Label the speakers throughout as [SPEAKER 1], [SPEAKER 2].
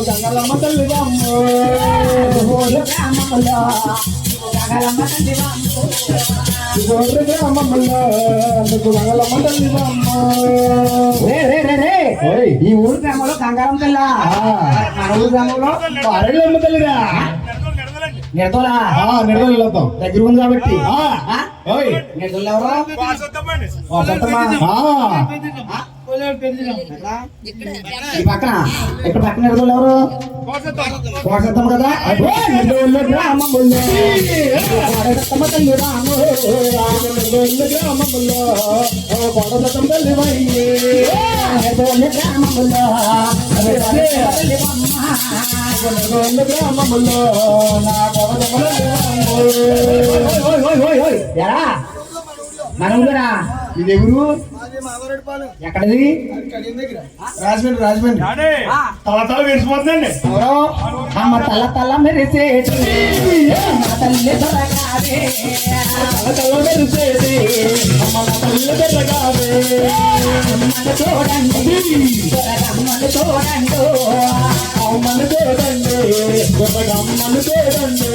[SPEAKER 1] గంగలమ్మ తల్లిదమ్మ గంగలమ్మ తల్లిదమ్మ
[SPEAKER 2] ఈ ఊరు గ్రామంలో గంగారం తెల్ల మన ఊరు గ్రామంలో
[SPEAKER 1] అరగలమ్మ తల్లిరా
[SPEAKER 2] నిర్దోలా
[SPEAKER 1] ఆ
[SPEAKER 2] దగ్గర ఉంది కాబట్టి
[SPEAKER 1] ఓయ్.
[SPEAKER 2] నిర్దోలు ఎవరు ఈ పక్కన ఇక్కడ పక్కన నిర్దోలు ఎవరు కోసత్తమ్మ కదా అబ్బో, నిర్దోలు తల్లి రాము తల్లి
[SPEAKER 1] నా
[SPEAKER 2] మన ఇది ఎవరు? ఎక్కడది?
[SPEAKER 1] రాజమండ్రి రాజమండ్రి. తల తల వేసిపోతుందండి
[SPEAKER 2] ఎవరో? అమ్మ తల్ల తల్ల మెరిసేటి మా తల్లి
[SPEAKER 1] తల తల మెరిసేది అమ్మ తల్లి
[SPEAKER 2] అమ్మను చూడండి చూడండి
[SPEAKER 1] అమ్మను చూడండి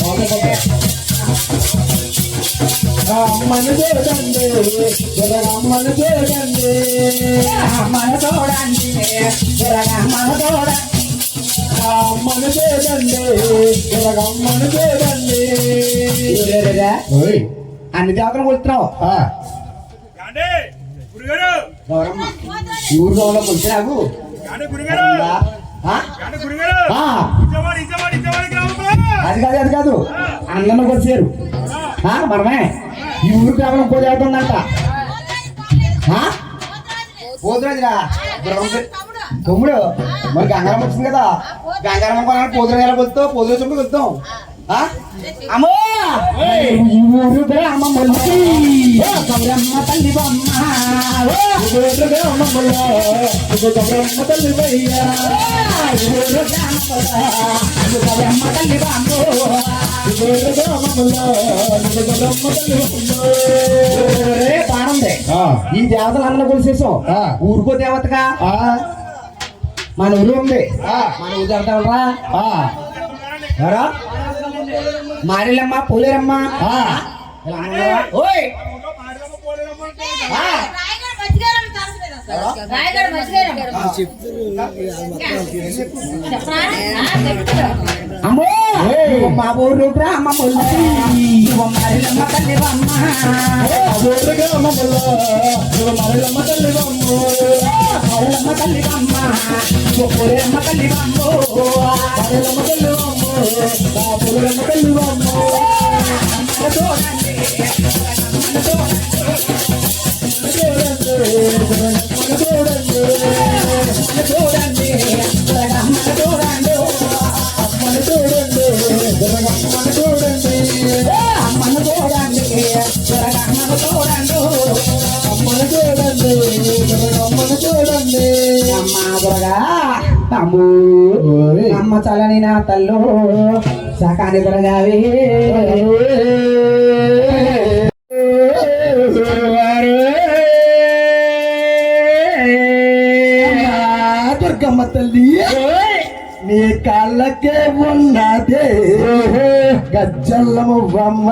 [SPEAKER 1] చూడండి. అమ్మను చూడండి గొప్పగమ్మను చూడండి
[SPEAKER 2] అమ్మను చూడండి దొరకమ్మను చూడండి
[SPEAKER 1] ఆ అమ్మను చూడండి గొప్పగమ్మను చూడండి
[SPEAKER 2] అన్ని గౌరమ్మ ఈ ఊరిలో ఉన్న కొలిసి నాకు ఉందా? ఆ? ఆ, అది కాదు అది కాదు. అందరిని కొలిచారు మనమే. ఈ ఊరు కేవలం ఉందంట ఆ? పోతురాజురా తమ్ముడు మరి గంగారం వచ్చింది కదా. గంగారం కొనాలి పోతురాజు ఎలా కొలుస్తావు పోతురాజు చుట్టూ ఆ? అమ్మో! ఈ ఊరు గౌరమ్మ తల్లి బొమ్మ.
[SPEAKER 1] తల్లి వయ్యా
[SPEAKER 2] ఈ తల్లి
[SPEAKER 1] తల్లి
[SPEAKER 2] రే దేవతలు అందరూ కొలిసేసాం
[SPEAKER 1] ఆ.
[SPEAKER 2] ఊరుకో దేవతగా.
[SPEAKER 1] ఆ.
[SPEAKER 2] మన ఊరు ఉంది.
[SPEAKER 1] ఆ.
[SPEAKER 2] మన ఊరు ఎవరా? మారిలమ్మ పోలేరమ్మ? ఓయ్. అమ్మో మా ఊరు గ్రామ ముల్లి తల్లి బొమ్మ
[SPEAKER 1] మరలమ్మ తల్లి వమ్మ
[SPEAKER 2] తల్లి బొమ్మ ఇవ్వ తల్లి బొమ్మ
[SPEAKER 1] మరలమ్మ తల్లి వమ్మ గొప్పగమ్మ తల్లి వమ్మ
[SPEAKER 2] చూడండి చూడండి అమ్మ. అమ్మ చలని నా తల్లు సకాని దొరగావి
[SPEAKER 1] గజ్జల్లము బొమ్మ.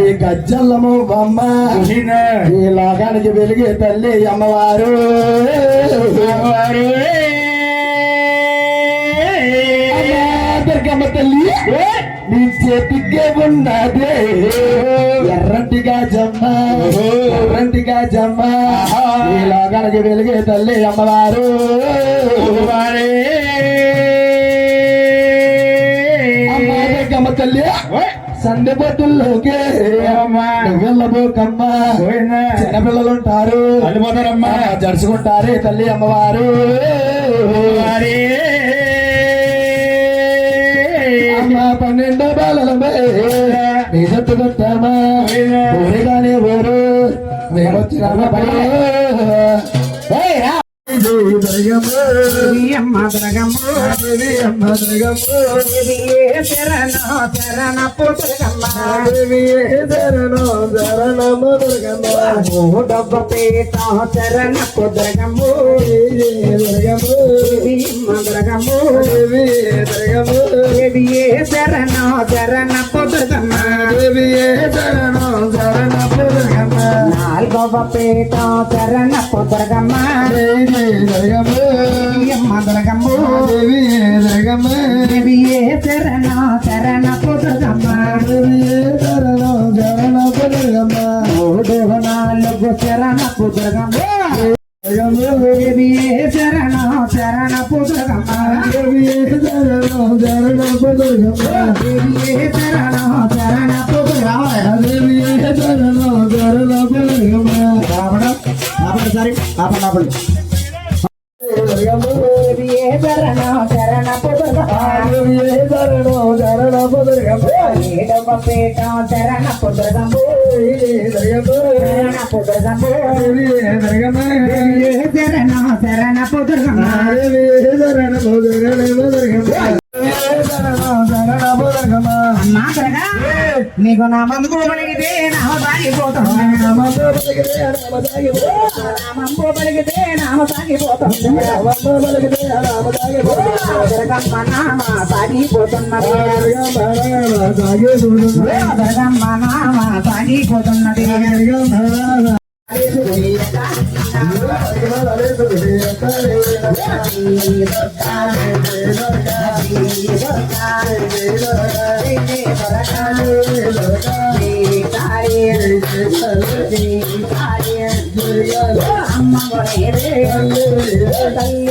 [SPEAKER 1] ఈ గజ్జల్లము బొమ్మ. ఈ లోకానికి వెలిగే తల్లి అమ్మవారు. అమ్మా, దుర్గమ్మ తల్లి. నీ చేతికే ఉన్నదే. ఎర్రంటిగా జమ్మ. ఎర్రంటిగా జమ్మ. ఈ లోకానికి వెలిగే తల్లి అమ్మవారు. అమ్మా, తల్లి సండే బొట్టుల్లోకి వెళ్ళబోకమ్మ చిన్నపిల్లలు ఉంటారు అమ్మా, జడుచుకుంటారే తల్లి అమ్మవారు. అమ్మ పన్నెండో బాలలమే నీ జట్టు కొట్టామా? ఊరిగానే ఊరు
[SPEAKER 2] ఏయ్ రా. అమ్మ దుర్గమ్మ దేవియే శరణు శరణపు దుర్గమ్మ ఓ డబ్బ పేట శరణపు దుర్గమ్మ దేవి అమ్మ దుర్గమ్మ దేవియే శరణపు దుర్గమ్మ నాలుగవ పేట శరణపు దుర్గమ్మ. దేవి అమ్మ దుర్గమ్మ దేవియే శరణు శరణపు దుర్గమ్మ మూడు నాలుగు శరణపు దుర్గమ్మ దేవియే శరణు శరణపు దుర్గమ్మ దేవియే శరణు శరణపు దుర్గమ్మ ఆపండి సరే ఆపండి ఆపండి దేవియే శరణు నీకు నా మందు పలిగితే నామ సాగిపోతాం నామంబు పలిగితే నామ సాగిపోతాం దుర్గమ్మ నామ సాగిపోతున్నది దుర్గమ్మ నామ సాగిపోతున్నది అమ్మ తల్లి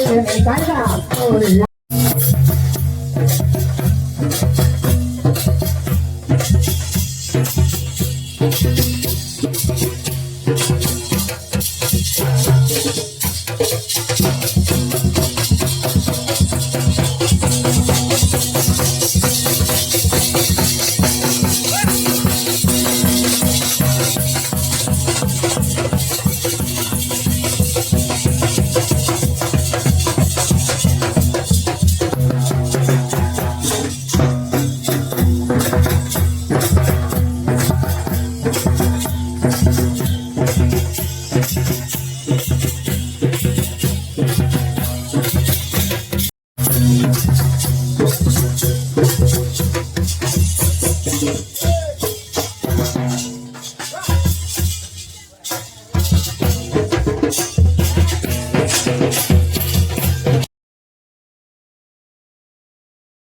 [SPEAKER 2] Thank you.